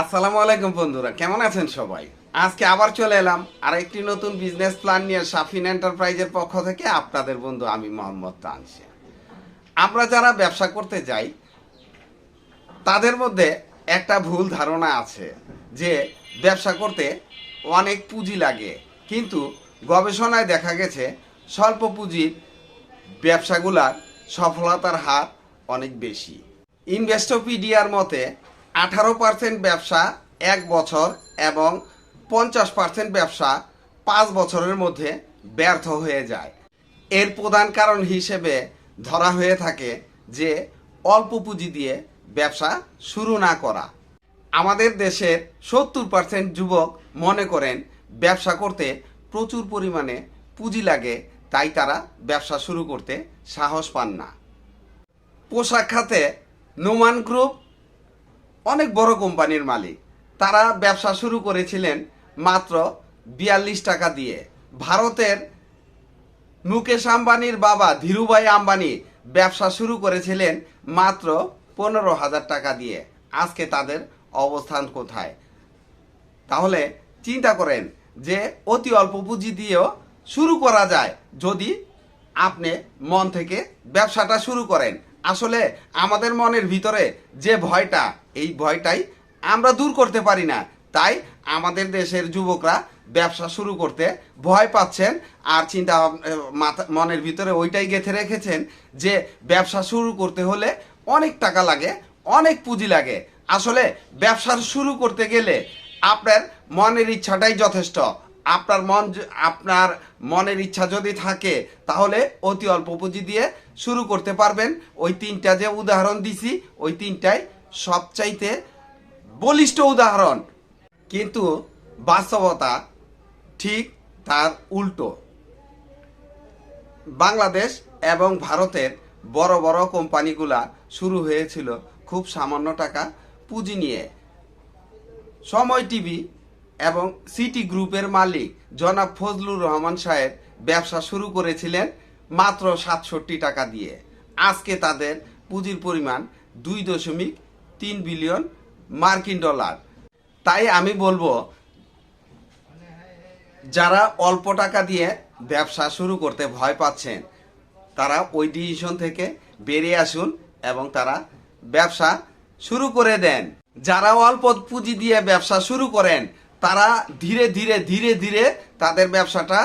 আসসালামু আলাইকুম বন্ধুরা, কেমন আছেন সবাই? আজকে আবার চলে এলাম আর একটি নতুন বিজনেস প্ল্যান নিয়ে সাফিন এন্টারপ্রাইজের পক্ষ থেকে আপনাদের বন্ধু আমি মোহাম্মদ তানসে আমরা যারা ব্যবসা করতে যাই, তাদের মধ্যে একটা ভুল ধারণা আছে যে ব্যবসা করতে অনেক পুঁজি লাগে। কিন্তু গবেষণায় দেখা গেছে স্বল্প পুঁজির ব্যবসাগুলার সফলতার হার অনেক বেশি। ইনভেস্টোপিডিয়ার মতে আঠারো পার্সেন্ট ব্যবসা এক বছর এবং পঞ্চাশ পার্সেন্ট ব্যবসা পাঁচ বছরের মধ্যে ব্যর্থ হয়ে যায়। এর প্রধান কারণ হিসেবে ধরা হয়ে থাকে যে অল্প পুঁজি দিয়ে ব্যবসা শুরু না করা। আমাদের দেশের সত্তর পার্সেন্ট যুবক মনে করেন ব্যবসা করতে প্রচুর পরিমাণে পুঁজি লাগে, তাই তারা ব্যবসা শুরু করতে সাহস পান না। পোশাক খাতে নোমান গ্রুপ অনেক বড় কোম্পানির মালিক। তারা ব্যবসা শুরু করেছিলেন মাত্র বিয়াল্লিশ টাকা দিয়ে। ভারতের মুকেশ আম্বানির বাবা ধীরুভাই আম্বানি ব্যবসা শুরু করেছিলেন মাত্র পনেরো হাজার টাকা দিয়ে। আজকে তাদের অবস্থান কোথায়? তাহলে চিন্তা করেন যে অতি অল্প পুঁজি দিয়েও শুরু করা যায় যদি আপনি মন থেকে ব্যবসাটা শুরু করেন। আসলে আমাদের মনের ভিতরে যে ভয়টা, এই ভয়টাই আমরা দূর করতে পারি না। তাই আমাদের দেশের যুবকরা ব্যবসা শুরু করতে ভয় পাচ্ছেন আর চিন্তা, মাথা, মনের ভিতরে ওইটাই গেঁথে রেখেছেন যে ব্যবসা শুরু করতে হলে অনেক টাকা লাগে, অনেক পুঁজি লাগে। আসলে ব্যবসা শুরু করতে গেলে আপনার মনের ইচ্ছাটাই যথেষ্ট। আপনার মন, আপনার মনের ইচ্ছা যদি থাকে তাহলে অতি অল্প পুঁজি দিয়ে শুরু করতে পারবেন। ওই তিনটা যে উদাহরণ দিছি, ওই তিনটাই সবচাইতে বলিষ্ঠ উদাহরণ। কিন্তু বাস্তবতা ঠিক তার উল্টো। বাংলাদেশ এবং ভারতের বড় বড় কোম্পানিগুলা শুরু হয়েছিল খুব সামান্য টাকা পুঁজি নিয়ে। সময় টিভি এবং সিটি গ্রুপের মালিক জনাব ফজলুর রহমান সাহেব ব্যবসা শুরু করেছিলেন মাত্র সাতষট্টি টাকা দিয়ে। আজকে তাদের পুঁজির পরিমাণ দুই দশমিক তিন বিলিয়ন মার্কিন ডলার। তাই আমি বলব, যারা অল্প টাকা দিয়ে ব্যবসা শুরু করতে ভয় পাচ্ছেন, তারা ওই ডিসিশন থেকে বেরিয়ে আসুন এবং তারা ব্যবসা শুরু করে দেন। যারা অল্প পুঁজি দিয়ে ব্যবসা শুরু করেন, তারা ধীরে ধীরে ধীরে ধীরে তাদের ব্যবসাটা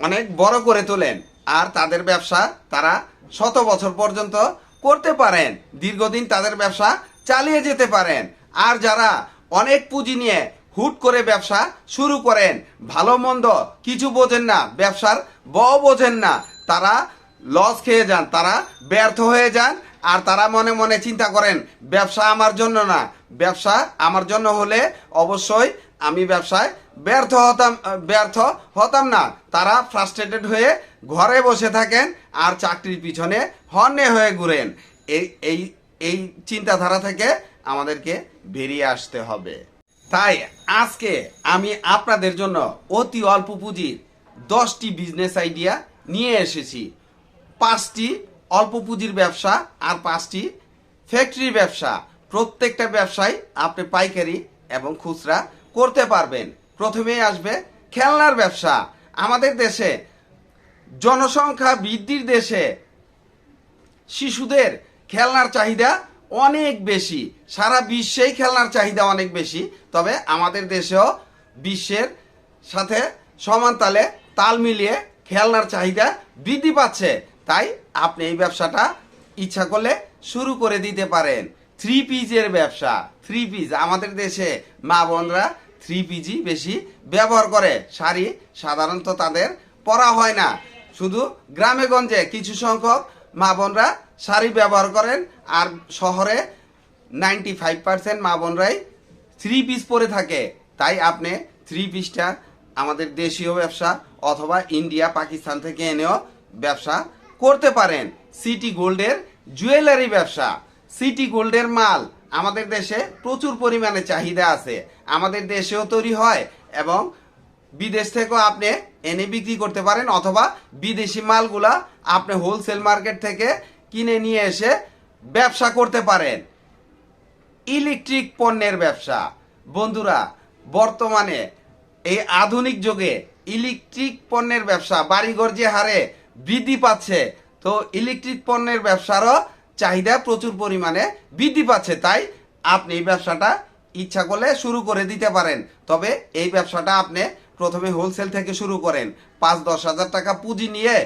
অনেক বড় করে তোলেন। আর তাদের ব্যবসা তারা শত বছর পর্যন্ত করতে পারেন। দীর্ঘদিন তাদের ব্যবসা চালিয়ে যেতে পারেন। আর যারা অনেক পুঁজি নিয়ে হুট করে ব্যবসা শুরু করেন, ভালো মন্দ কিছু বোঝেন না, ব্যবসার ব বোঝেন না, তারা লস খেয়ে যান, তারা ব্যর্থ হয়ে যান, আর তারা মনে মনে চিন্তা করেন, ব্যবসা আমার জন্য না, ব্যবসা আমার জন্য হলে অবশ্যই আমি ব্যবসায় ব্যর্থ হতাম ব্যর্থ হতাম না। তারা ফ্রাস্ট্রেটেড হয়ে ঘরে বসে থাকেন আর চাকরির পিছনে হন্যে হয়ে ঘুরেন। এই এই এই চিন্তাধারা থেকে আমাদেরকে বেরিয়ে আসতে হবে। তাই আজকে আমি আপনাদের জন্য অতি অল্প পুঁজির দশটি বিজনেস আইডিয়া নিয়ে এসেছি। পাঁচটি অল্প পুঁজির ব্যবসা আর পাঁচটি ফ্যাক্টরি ব্যবসা। প্রত্যেকটা ব্যবসায় আপনি পাইকারি এবং খুচরা করতে পারবেন। প্রথমেই আসবে খেলনার ব্যবসা। আমাদের দেশে জনসংখ্যা বৃদ্ধির দেশে শিশুদের খেলনার চাহিদা অনেক বেশি। সারা বিশ্বেই খেলনার চাহিদা অনেক বেশি। তবে আমাদের দেশেও বিশ্বের সাথে সমান তালে তাল মিলিয়ে খেলনার চাহিদা বৃদ্ধি পাচ্ছে। তাই আপনি এই ব্যবসাটা ইচ্ছা করলে শুরু করে দিতে পারেন। থ্রি পিজের ব্যবসা, থ্রি পিজ আমাদের দেশে মা বোনরা থ্রি পিজি বেশি ব্যবহার করে। শাড়ি সাধারণত তাদের পরা হয় না। শুধু গ্রামে গঞ্জে কিছু সংখ্যক মা বোনরা শাড়ি ব্যবহার করেন আর শহরে নাইনটি ফাইভ পার্সেন্ট মা বোনরাই থ্রি পিস পরে থাকে। তাই আপনি থ্রি পিসটা আমাদের দেশীয় ব্যবসা অথবা ইন্ডিয়া, পাকিস্তান থেকে এনেও ব্যবসা করতে পারেন। সিটি গোল্ডের জুয়েলারি ব্যবসা। সিটি গোল্ডের মাল আমাদের দেশে প্রচুর পরিমাণে চাহিদা আছে। আমাদের দেশেও তৈরি হয় এবং বিদেশ থেকেও আপনি এনে বিক্রি করতে পারেন অথবা বিদেশি মালগুলা আপনি হোলসেল মার্কেট থেকে কিনে নিয়ে এসে ব্যবসা করতে পারেন। ইলেকট্রিক পণ্যের ব্যবসা। বন্ধুরা, বর্তমানে এই আধুনিক যুগে ইলেকট্রিক পণ্যের ব্যবসা বাড়িঘর যে হারে বৃদ্ধি পাচ্ছে, তো ইলেকট্রিক পণ্যের ব্যবসারও চাহিদা প্রচুর পরিমাণে বৃদ্ধি পাচ্ছে, তাই আপনি এই ব্যবসাটা ইচ্ছা করলে শুরু করে দিতে পারেন। তবে এই ব্যবসাটা আপনি প্রথমে হোলসেল থেকে শুরু করেন। পাঁচ দশ হাজার টাকা পুঁজি নিয়ে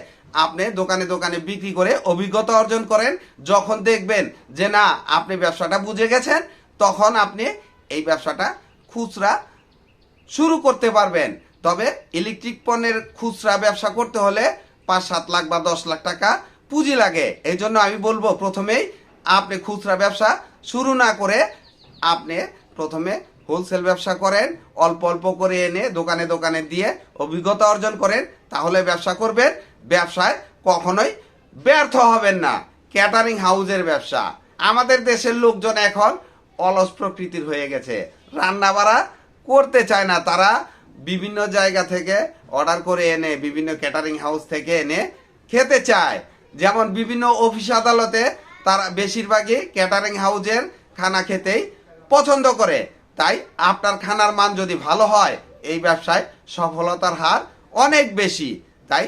আপনি দোকানে দোকানে বিক্রি করে অভিজ্ঞতা অর্জন করেন। যখন দেখবেন যে না, আপনি ব্যবসাটা বুঝে গেছেন, তখন আপনি এই ব্যবসাটা খুচরা শুরু করতে পারবেন। তবে ইলেকট্রিক পণ্যের খুচরা ব্যবসা করতে হলে পাঁচ সাত লাখ বা দশ লাখ টাকা পুঁজি লাগে। এই জন্য আমি বলব প্রথমেই আপনি খুচরা ব্যবসা শুরু না করে আপনি প্রথমে হোলসেল ব্যবসা করেন, অল্প অল্প করে এনে দোকানে দোকানে দিয়ে অভিজ্ঞতা অর্জন করেন, তাহলে ব্যবসা করবেন। ব্যবসায় কখনোই ব্যর্থ হবেন না। ক্যাটারিং হাউজের ব্যবসা। আমাদের দেশের লোকজন এখন অলস প্রকৃতির হয়ে গেছে। রান্না বাড়া করতে চায় না তারা। বিভিন্ন জায়গা থেকে অর্ডার করে এনে, বিভিন্ন ক্যাটারিং হাউস থেকে এনে খেতে চায়। যেমন বিভিন্ন অফিস আদালতে তারা বেশিরভাগই ক্যাটারিং হাউজের খানা খেতেই পছন্দ করে। তাই আপনার খানার মান যদি ভালো হয়, এই ব্যবসায় সফলতার হার অনেক বেশি। তাই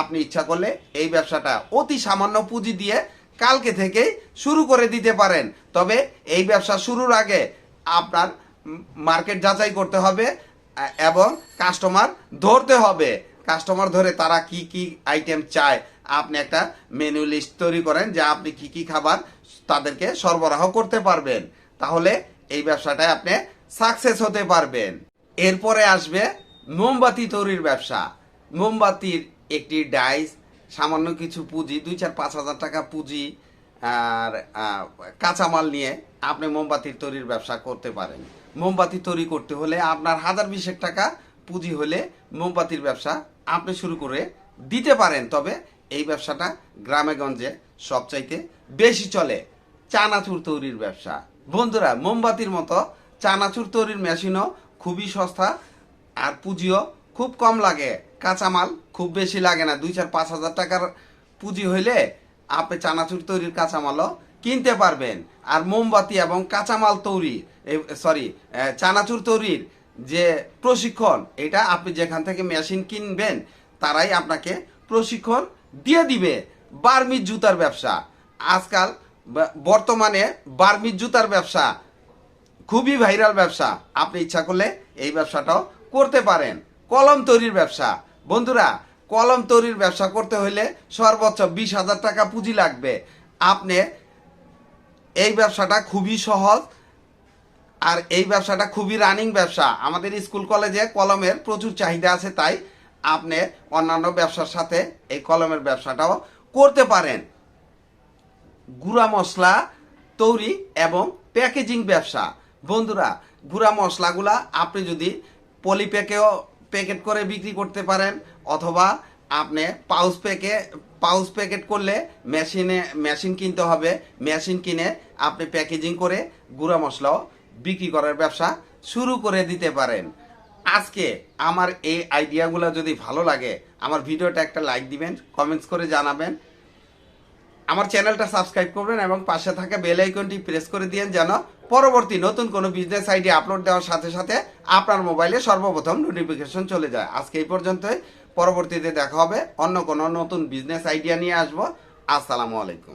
আপনি ইচ্ছা করলে এই ব্যবসাটা অতি সামান্য পুঁজি দিয়ে কালকে থেকেই শুরু করে দিতে পারেন। তবে এই ব্যবসা শুরুর আগে আপনার মার্কেট যাচাই করতে হবে, এবং কাস্টমার ধরতে হবে। কাস্টমার ধরে তারা কি কি আইটেম চায় আপনি একটা মেনু লিস্ট তৈরি করেন যে আপনি কি কি খাবার তাদেরকে সরবরাহ করতে পারবেন। তাহলে এই ব্যবসাটায় আপনি সাকসেস হতে পারবেন। এরপরে আসবে মোমবাতি তৈরির ব্যবসা। মোমবাতির একটি ডাইস, সামান্য কিছু পুঁজি, দুই চার পাঁচ হাজার টাকা পুঁজি, আর কাঁচামাল নিয়ে আপনি মোমবাতির তৈরির ব্যবসা করতে পারেন। মোমবাতি তৈরি করতে হলে আপনার হাজার বিশেক টাকা পুঁজি হলে মোমবাতির ব্যবসা আপনি শুরু করে দিতে পারেন। তবে এই ব্যবসাটা গ্রামে গঞ্জে সবচাইতে বেশি চলে, চানাচুর তৈরির ব্যবসা। বন্ধুরা, মোমবাতির মতো চানাচুর তৈরির মেশিনও খুবই সস্তা আর পুঁজিও খুব কম লাগে। কাঁচামাল খুব বেশি লাগে না, দুই চার পাঁচ হাজার টাকার পুঁজি হইলে আপনি চানাচুর তৈরির কাঁচামালও কিনতে পারবেন। আর মোমবাতি এবং কাঁচামাল তৈরি সরি চানাচুর তৈরির যে প্রশিক্ষণ, এটা আপনি যেখান থেকে মেশিন কিনবেন, তারাই আপনাকে প্রশিক্ষণ দিয়ে দিবে বার্মিজ জুতার ব্যবসা। আজকাল বর্তমানে বার্মিজ জুতার ব্যবসা খুবই ভাইরাল ব্যবসা। আপনি ইচ্ছা করলে এই ব্যবসাটাও করতে পারেন। কলম তৈরির ব্যবসা। বন্ধুরা, কলম তৈরির ব্যবসা করতে হলে সর্বোচ্চ বিশ হাজার টাকা পুঁজি লাগবে। আপনি এই ব্যবসাটা খুবই সহজ আর এই ব্যবসাটা খুবই রানিং ব্যবসা। আমাদের স্কুল কলেজে কলমের প্রচুর চাহিদা আছে তাই আপনি অন্যান্য ব্যবসার সাথে এই কলমের ব্যবসাটাও করতে পারেন। গুঁড়া মশলা, তৈরি এবং প্যাকেজিং ব্যবসা। বন্ধুরা, গুঁড়া মশলাগুলা আপনি যদি পলিপ্যাকেও প্যাকেট করে বিক্রি করতে পারেন, অথবা আপনি পাউচ প্যাকে, পাউচ প্যাকেট করলে মেশিনে, মেশিন কিনতে হবে। মেশিন কিনে আপনি প্যাকেজিং করে গুঁড়া মশলাও বিক্রি করার ব্যবসা শুরু করে দিতে পারেন। আজকে আমার এই আইডিয়াগুলো যদি ভালো লাগে, আমার ভিডিওটা একটা লাইক দিবেন কমেন্টস করে জানাবেন। আমার চ্যানেলটা সাবস্ক্রাইব করবেন এবং পাশে থাকা বেল আইকনটি প্রেস করে দিয়েন যেন পরবর্তী নতুন কোনো বিজনেস আইডিয়া আপলোড দেওয়ার সাথে সাথে আপনার মোবাইলে সর্বপ্রথম নোটিফিকেশন চলে যায়। আজকে এই পর্যন্তই। পরবর্তীতে দেখা হবে, অন্য কোনো নতুন বিজনেস আইডিয়া নিয়ে আসব। আসসালামু আলাইকুম।